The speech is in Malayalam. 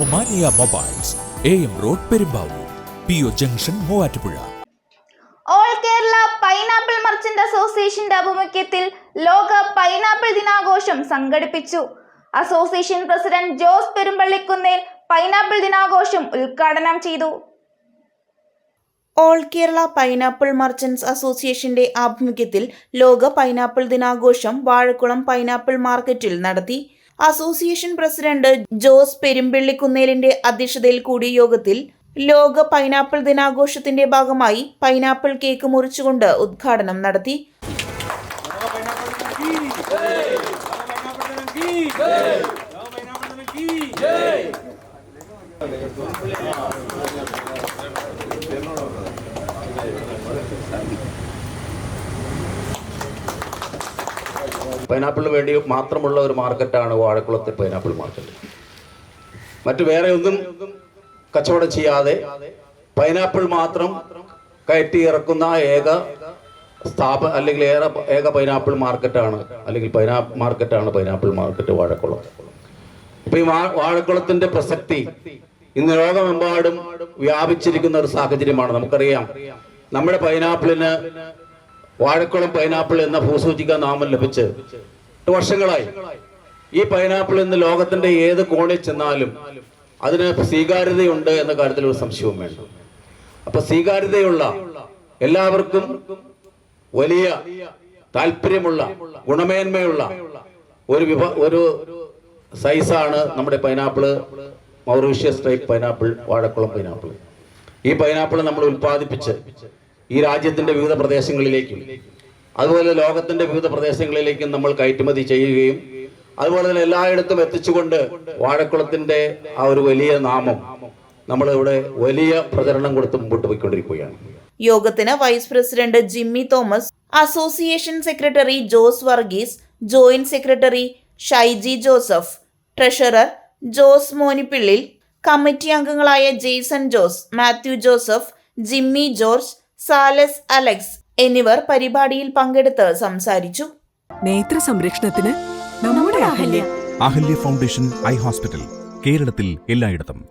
Omania mobiles A M road Perumbavoor P O junction Muvattupuzha. All Kerala pineapple merchant അസോസിയേഷന്റെ ആഭിമുഖ്യത്തിൽ ലോക പൈനാപ്പിൾ ദിനാഘോഷം സംഘടിപ്പിച്ചു. Association president Jose Perumpallikunnel pineapple ദിനാഘോഷം ഉദ്ഘാടനം ചെയ്തു. ഓൾ കേരള പൈനാപ്പിൾ മർച്ചന്റ്സ് അസോസിയേഷന്റെ ആഭിമുഖ്യത്തിൽ ലോക പൈനാപ്പിൾ ദിനാഘോഷം വാഴക്കുളം പൈനാപ്പിൾ മാർക്കറ്റിൽ നടത്തി. അസോസിയേഷൻ പ്രസിഡന്റ് ജോസ് പെരുമ്പിള്ളിക്കുന്നേലിന്റെ അധ്യക്ഷതയിൽ കൂടിയ യോഗത്തിൽ ലോക പൈനാപ്പിൾ ദിനാഘോഷത്തിന്റെ ഭാഗമായി പൈനാപ്പിൾ കേക്ക് മുറിച്ചുകൊണ്ട് ഉദ്ഘാടനം നടത്തി. പൈനാപ്പിളിന് വേണ്ടി മാത്രമുള്ള ഒരു മാർക്കറ്റാണ് വാഴക്കുളത്തെ പൈനാപ്പിൾ മാർക്കറ്റ് മറ്റു വേറെ ഒന്നും കച്ചവടം ചെയ്യാതെ പൈനാപ്പിൾ മാത്രം കയറ്റി ഇറക്കുന്ന ഏക സ്ഥാപ അല്ലെങ്കിൽ ഏറെ ഏക പൈനാപ്പിൾ മാർക്കറ്റാണ് അല്ലെങ്കിൽ പൈനാ മാർക്കറ്റാണ് പൈനാപ്പിൾ മാർക്കറ്റ് വാഴക്കുളം. ഇപ്പൊ ഈ വാഴക്കുളത്തിന്റെ പ്രസക്തി ഇന്ന് ലോകമെമ്പാടും വ്യാപിച്ചിരിക്കുന്ന ഒരു സാഹചര്യമാണ്. നമുക്കറിയാം. നമ്മുടെ പൈനാപ്പിളിന് വാഴക്കുളം പൈനാപ്പിൾ എന്ന ഭൂസൂചിക നാമം ലഭിച്ച് വർഷങ്ങളായി. ഈ പൈനാപ്പിൾ ഇന്ന് ലോകത്തിന്റെ ഏത് കോണിൽ ചെന്നാലും അതിന് സ്വീകാര്യതയുണ്ട് എന്ന കാര്യത്തിൽ ഒരു സംശയവും വേണ്ട. അപ്പൊ സ്വീകാര്യതയുള്ള എല്ലാവർക്കും വലിയ താല്പര്യമുള്ള ഗുണമേന്മയുള്ള ഒരു വിഭ ഒരു സൈസാണ് നമ്മുടെ pineapple Mauritius type pineapple Vazhakulam pineapple ഈ പൈനാപ്പിൾ നമ്മൾ ഉൽപ്പാദിപ്പിച്ച് ഈ രാജ്യത്തിന്റെ വിവിധ പ്രദേശങ്ങളിലേക്കും അതുപോലെ ലോകത്തിന്റെ വിവിധ പ്രദേശങ്ങളിലേക്കും നമ്മൾ കയറ്റുമതി ചെയ്യുകയും അതുപോലെ തന്നെ എല്ലായിടത്തും എത്തിച്ചുകൊണ്ട് വാഴക്കുളത്തിന്റെ ആ ഒരു വലിയ നാമം നമ്മളിവിടെ വലിയ പ്രചരണം കൊടുത്ത് മുമ്പോട്ട് പോയിക്കൊണ്ടിരിക്കുകയാണ്. യോഗത്തിന് vice president Jimmy Thomas association secretary Jose Varghese joint secretary Shaiji Joseph treasurer Jose Monippillil committee അംഗങ്ങളായ Jaison Jose Mathew Joseph Jimmy George Salas Alex എന്നിവർ പരിപാടിയിൽ പങ്കെടുത്ത് സംസാരിച്ചു. നേത്ര സംരക്ഷണത്തിന് നമ്മുടെ Ahalya. Ahalya foundation eye hospital കേരളത്തിൽ എല്ലായിടത്തും.